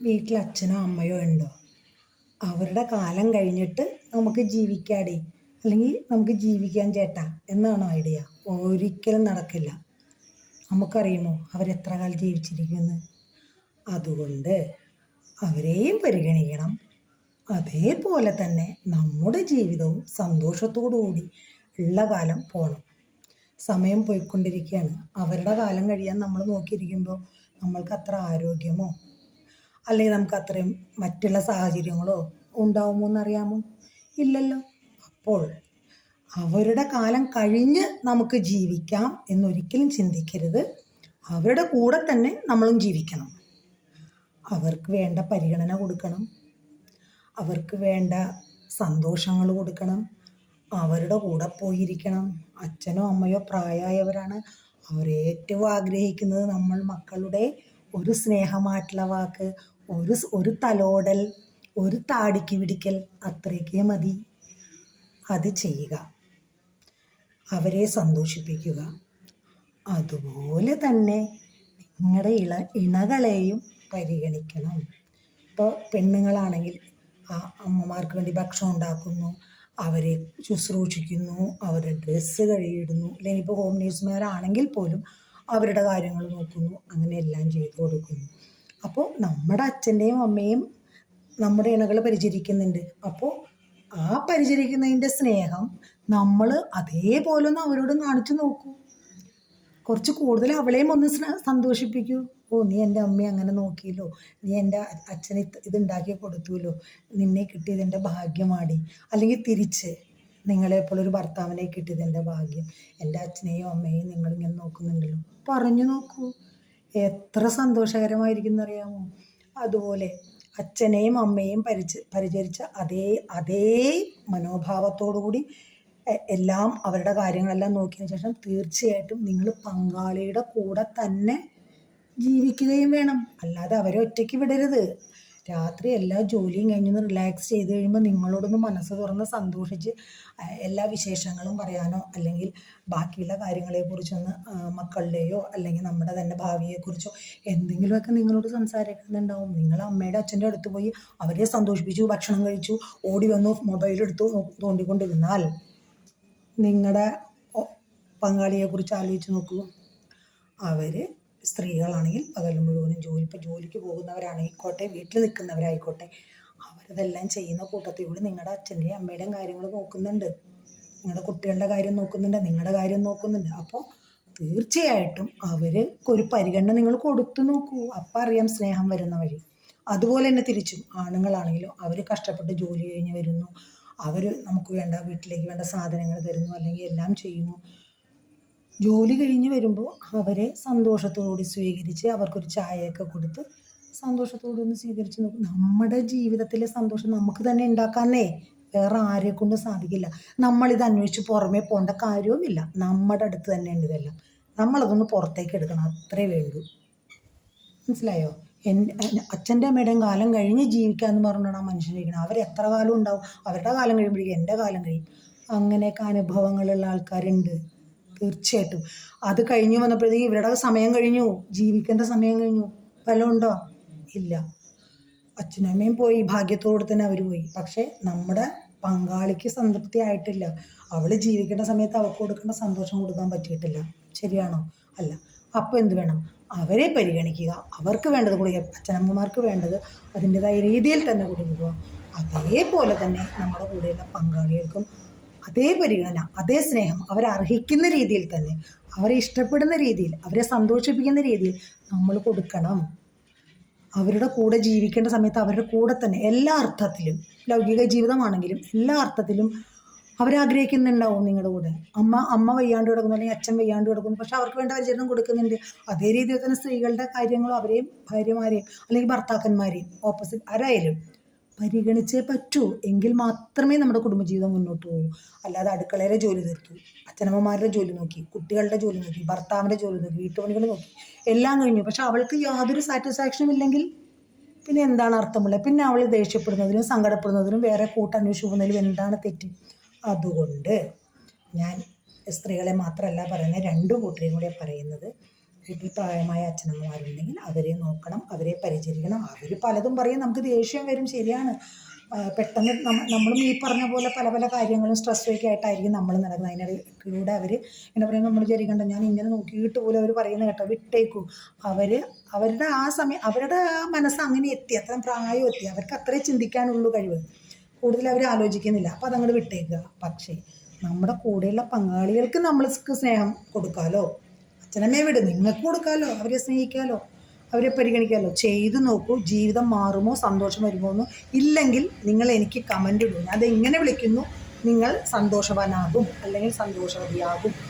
വീട്ടിൽ അച്ഛനോ അമ്മയോ ഉണ്ടോ? അവരുടെ കാലം കഴിഞ്ഞിട്ട് നമുക്ക് ജീവിക്കാടേ. അല്ലെങ്കിൽ നമുക്ക് ജീവിക്കാൻ ചേട്ടാ എന്നാണോ ഐഡിയ ഒരിക്കലും നടക്കില്ല. നമുക്കറിയുമോ അവരെത്ര കാലം ജീവിച്ചിരിക്കുമെന്ന് അതുകൊണ്ട് അവരെയും പരിഗണിക്കണം. അതേപോലെ തന്നെ നമ്മുടെ ജീവിതവും സന്തോഷത്തോടു കൂടി ഉള്ള കാലം പോകണം സമയം പോയിക്കൊണ്ടിരിക്കുകയാണ്. അവരുടെ കാലം കഴിയാൻ നമ്മൾ നോക്കിയിരിക്കുമ്പോൾ നമ്മൾക്ക് അത്ര ആരോഗ്യമോ അല്ലെങ്കിൽ നമുക്ക് അത്രയും മറ്റുള്ള സാഹചര്യങ്ങളോ ഉണ്ടാവുമോ എന്നറിയാമോ? ഇല്ലല്ലോ. അപ്പോൾ അവരുടെ കാലം കഴിഞ്ഞ് നമുക്ക് ജീവിക്കാം എന്നൊരിക്കലും ചിന്തിക്കരുത്. അവരുടെ കൂടെ തന്നെ നമ്മളും ജീവിക്കണം. അവർക്ക് വേണ്ട പരിഗണന കൊടുക്കണം. അവർക്ക് വേണ്ട സന്തോഷങ്ങൾ കൊടുക്കണം. അവരുടെ കൂടെ പോയിരിക്കണം. അച്ഛനോ അമ്മയോ പ്രായമായവരാണ്. അവരേറ്റവും ആഗ്രഹിക്കുന്നത് നമ്മൾ മക്കളുടെ ഒരു സ്നേഹമായിട്ടുള്ള വാക്ക് ഒരു ഒരു തലോടൽ ഒരു താടിക്ക് പിടിക്കൽ അത്രയ്ക്കേ മതി. അത് ചെയ്യുക. അവരെ സന്തോഷിപ്പിക്കുക. അതുപോലെ തന്നെ നിങ്ങളുടെ ഇള ഇണകളെയും പരിഗണിക്കണം. ഇപ്പോൾ പെണ്ണുങ്ങളാണെങ്കിൽ ആ അമ്മമാർക്ക് വേണ്ടി ഭക്ഷണം ഉണ്ടാക്കുന്നു അവരെ ശുശ്രൂഷിക്കുന്നു അവരുടെ ഡ്രസ്സ് കഴുകിയിടുന്നു അല്ലെങ്കിൽ ഇപ്പോൾ ഹോം നേഴ്സുമാരാണെങ്കിൽ പോലും അവരുടെ കാര്യങ്ങൾ നോക്കുന്നു അങ്ങനെ എല്ലാം ചെയ്തു കൊടുക്കുന്നു. അപ്പോൾ നമ്മുടെ അച്ഛന്റെയും അമ്മയും നമ്മുടെ ഇണകൾ പരിചരിക്കുന്നുണ്ട്. അപ്പോൾ ആ പരിചരിക്കുന്നതിന്റെ സ്നേഹം നമ്മൾ അതേപോലെ ഒന്ന് അവരോട് കാണിച്ചു നോക്കൂ. കുറച്ച് കൂടുതൽ അവളെയും ഒന്ന് സ്ന- സന്തോഷിപ്പിക്കൂ. ഓ നീ എന്റെ അമ്മ അങ്ങനെ നോക്കിയല്ലോ. നീ എന്റെ അച്ഛന് ഇത് ഇതുണ്ടാക്കി കൊടുത്തുല്ലോ. നിന്നെ കിട്ടിയത് എന്റെ ഭാഗ്യമാടി. അല്ലെങ്കിൽ തിരിച്ച് നിങ്ങളെപ്പോൾ ഒരു ഭർത്താവിനെ കിട്ടിയത് എന്റെ ഭാഗ്യം. എന്റെ അച്ഛനെയും അമ്മയെയും നിങ്ങളിങ്ങനെ നോക്കുന്നുണ്ടല്ലോ. പറഞ്ഞു നോക്കൂ. എത്ര സന്തോഷകരമായിരിക്കും എന്നറിയാമോ അതുപോലെ അച്ഛനെയും അമ്മയെയും പരിച പരിചരിച്ച അതേ അതേ കൂടി എല്ലാം അവരുടെ കാര്യങ്ങളെല്ലാം നോക്കിയതിന് ശേഷം തീർച്ചയായിട്ടും നിങ്ങൾ പങ്കാളിയുടെ കൂടെ തന്നെ ജീവിക്കുകയും വേണം. അല്ലാതെ അവരെ ഒറ്റയ്ക്ക് വിടരുത്. രാത്രി എല്ലാ ജോലിയും കഴിഞ്ഞൊന്ന് റിലാക്സ് ചെയ്ത് കഴിയുമ്പോൾ നിങ്ങളോടൊന്ന് മനസ്സ് തുറന്ന് സന്തോഷിച്ച് എല്ലാ വിശേഷങ്ങളും പറയാനോ അല്ലെങ്കിൽ ബാക്കിയുള്ള കാര്യങ്ങളെക്കുറിച്ചൊന്ന് മക്കളുടെയോ അല്ലെങ്കിൽ നമ്മുടെ തന്നെ ഭാവിയെക്കുറിച്ചോ എന്തെങ്കിലുമൊക്കെ നിങ്ങളോട് സംസാരിക്കുന്നുണ്ടാവും. നിങ്ങൾ അമ്മയുടെ അച്ഛന്റെ അടുത്ത് പോയി അവരെ സന്തോഷിപ്പിച്ചു ഭക്ഷണം കഴിച്ചു ഓടി വന്നു മൊബൈൽ എടുത്തു തോണ്ടിക്കൊണ്ടിരുന്നാൽ നിങ്ങളുടെ പങ്കാളിയെക്കുറിച്ച് ആലോചിച്ച് നോക്കൂ. അവർ സ്ത്രീകളാണെങ്കിൽ പകൽ മുഴുവനും ജോലി ഇപ്പോൾ ജോലിക്ക് പോകുന്നവരാണെങ്കിൽക്കോട്ടെ വീട്ടിൽ നിൽക്കുന്നവരായിക്കോട്ടെ അവരതെല്ലാം ചെയ്യുന്ന കൂട്ടത്തിൽ കൂടി നിങ്ങളുടെ അച്ഛന്റെയും അമ്മയുടെയും കാര്യങ്ങൾ നോക്കുന്നുണ്ട്. നിങ്ങളുടെ കുട്ടികളുടെ കാര്യം നോക്കുന്നുണ്ട് നിങ്ങളുടെ കാര്യം നോക്കുന്നുണ്ട്. അപ്പോൾ തീർച്ചയായിട്ടും അവർക്ക് ഒരു പരിഗണന നിങ്ങൾ കൊടുത്തു നോക്കൂ. അപ്പം അറിയാം സ്നേഹം വരുന്ന വഴി. അതുപോലെ തന്നെ തിരിച്ചും ആണുങ്ങളാണെങ്കിലും അവർ കഷ്ടപ്പെട്ട് ജോലി കഴിഞ്ഞ് വരുന്നു. അവർ നമുക്ക് വേണ്ട വീട്ടിലേക്ക് വേണ്ട സാധനങ്ങൾ തരുന്നു അല്ലെങ്കിൽ എല്ലാം ചെയ്യുന്നു. ജോലി കഴിഞ്ഞ് വരുമ്പോൾ അവരെ സന്തോഷത്തോടുകൂടി സ്വീകരിച്ച് അവർക്കൊരു ചായയൊക്കെ കൊടുത്ത് സന്തോഷത്തോടെ ഒന്ന് സ്വീകരിച്ച് നോക്കും. നമ്മുടെ ജീവിതത്തിലെ സന്തോഷം നമുക്ക് തന്നെ ഉണ്ടാക്കാന്നേ വേറെ ആരെ കൊണ്ടും സാധിക്കില്ല. നമ്മളിത് അന്വേഷിച്ച് പുറമേ പോകേണ്ട കാര്യവുമില്ല. നമ്മുടെ അടുത്ത് തന്നെ ഉണ്ട് ഇതെല്ലാം. നമ്മളതൊന്ന് പുറത്തേക്ക് എടുക്കണം. അത്രേ വേണ്ടൂ. മനസ്സിലായോ? എന്റെ അച്ഛന്റെ അമ്മയുടെയും കാലം കഴിഞ്ഞ് ജീവിക്കാന്ന് പറഞ്ഞാണ് ആ അവർ എത്ര കാലം ഉണ്ടാവും? അവരുടെ കാലം കഴിയുമ്പോഴേക്കും എന്റെ കാലം കഴിയും. അങ്ങനെയൊക്കെ അനുഭവങ്ങളുള്ള ആൾക്കാരുണ്ട്. തീർച്ചയായിട്ടും. അത് കഴിഞ്ഞു വന്നപ്പോഴത്തേക്ക് ഇവരുടെ സമയം കഴിഞ്ഞു. ജീവിക്കേണ്ട സമയം കഴിഞ്ഞു. ഉണ്ടോ? ഇല്ല. അച്ഛനും അമ്മയും പോയി. ഭാഗ്യത്തോടെ തന്നെ അവർ പോയി. പക്ഷേ നമ്മുടെ പങ്കാളിക്ക് സംതൃപ്തി ആയിട്ടില്ല. അവൾ ജീവിക്കേണ്ട സമയത്ത് അവൾക്ക് കൊടുക്കേണ്ട സന്തോഷം കൊടുക്കാൻ പറ്റിയിട്ടില്ല. ശരിയാണോ? അല്ല. അപ്പോൾ എന്ത് വേണം? അവരെ പരിഗണിക്കുക. അവർക്ക് വേണ്ടത് കൊടുക്കുക അച്ഛനമ്മമാർക്ക് വേണ്ടത് അതിന്റെതായ രീതിയിൽ തന്നെ കൊടുക്കുക. അതേപോലെ തന്നെ നമ്മുടെ കൂടെയുള്ള പങ്കാളികൾക്കും അതേ പരിഗണന അതേ സ്നേഹം അവരർഹിക്കുന്ന രീതിയിൽ തന്നെ അവരെ ഇഷ്ടപ്പെടുന്ന രീതിയിൽ അവരെ സന്തോഷിപ്പിക്കുന്ന രീതിയിൽ നമ്മൾ കൊടുക്കണം. അവരുടെ കൂടെ ജീവിക്കേണ്ട സമയത്ത് അവരുടെ കൂടെ തന്നെ എല്ലാ അർത്ഥത്തിലും ലൗകിക ജീവിതമാണെങ്കിലും എല്ലാ അർത്ഥത്തിലും അവരാഗ്രഹിക്കുന്നുണ്ടാവും നിങ്ങളുടെ കൂടെ. അമ്മ അമ്മ വയ്യാണ്ട് കിടക്കുന്നു അല്ലെങ്കിൽ അച്ഛൻ വയ്യാണ്ട് കിടക്കുന്നു പക്ഷെ അവർക്ക് വേണ്ട പരിചരണം കൊടുക്കുന്നുണ്ട്. അതേ രീതിയിൽ തന്നെ സ്ത്രീകളുടെ കാര്യങ്ങളും അവരെയും ഭാര്യമാരെയും അല്ലെങ്കിൽ ഭർത്താക്കന്മാരെയും ഓപ്പോസിറ്റ് ആരായാലും പരിഗണിച്ചേ പറ്റൂ. എങ്കിൽ മാത്രമേ നമ്മുടെ കുടുംബജീവിതം മുന്നോട്ട് പോകൂ. അല്ലാതെ അടുക്കളയിലെ ജോലി തീർത്തു അച്ഛനമ്മമാരുടെ ജോലി നോക്കി. കുട്ടികളുടെ ജോലി നോക്കി. ഭർത്താവിന്റെ ജോലി നോക്കി. വീട്ടുപണികൾ നോക്കി. എല്ലാം കഴിഞ്ഞു. പക്ഷെ അവൾക്ക് യാതൊരു സാറ്റിസ്ഫാക്ഷനും ഇല്ലെങ്കിൽ പിന്നെ എന്താണ് അർത്ഥമുള്ളത്? പിന്നെ അവൾ ദേഷ്യപ്പെടുന്നതിനും സങ്കടപ്പെടുന്നതിനും വേറെ കൂട്ടന്വേഷിച്ച് പോകുന്നതിലും എന്താണ് തെറ്റ്? അതുകൊണ്ട് ഞാൻ സ്ത്രീകളെ മാത്രമല്ല പറയുന്നത് രണ്ട് കൂട്ടരെയും കൂടെ പറയുന്നത്. വീട്ടിൽ പ്രായമായ അച്ഛനമ്മമാരുണ്ടെങ്കിൽ അവരെ നോക്കണം അവരെ പരിചരിക്കണം. അവർ പലതും പറയും. നമുക്ക് ദേഷ്യം വരും. ശരിയാണ്. പെട്ടെന്ന് നമ്മളും ഈ പറഞ്ഞ പോലെ പല പല കാര്യങ്ങളും സ്ട്രെസ്സൊക്കെ ആയിട്ടായിരിക്കും നമ്മൾ നടക്കുന്നത്. അതിനിടയിലൂടെ അവർ എന്നാ പറയുക നമ്മൾ വിചാരിക്കണ്ട. ഞാൻ ഇങ്ങനെ നോക്കിയിട്ട് പോലും അവർ പറയുന്നത് കേട്ടോ. വിട്ടേക്കൂ. അവർ അവരുടെ ആ സമയം അവരുടെ ആ മനസ്സ് അങ്ങനെ എത്തി. അത്രയും പ്രായം എത്തി. അവർക്ക് അത്രേ ചിന്തിക്കാനുള്ളൂ കഴിവ്. കൂടുതൽ അവർ ആലോചിക്കുന്നില്ല. അപ്പോൾ അതങ്ങോട്ട് വിട്ടേക്കുക. പക്ഷേ നമ്മുടെ കൂടെയുള്ള പങ്കാളികൾക്ക് നമ്മൾ സ്നേഹം കൊടുക്കാമല്ലോ അച്ഛനമ്മയെ വിട്. നിങ്ങൾക്ക് കൊടുക്കാമല്ലോ അവരെ സ്നേഹിക്കാമല്ലോ അവരെ പരിഗണിക്കാമല്ലോ ചെയ്തു നോക്കൂ ജീവിതം മാറുമോ സന്തോഷം വരുമോ എന്ന്. ഇല്ലെങ്കിൽ നിങ്ങൾ എനിക്ക് കമന്റ് ഇടൂ. ഞാൻ അത് എങ്ങനെ വിളിക്കുന്നു. നിങ്ങൾ സന്തോഷവാനാകും അല്ലെങ്കിൽ സന്തോഷവതിയാകും.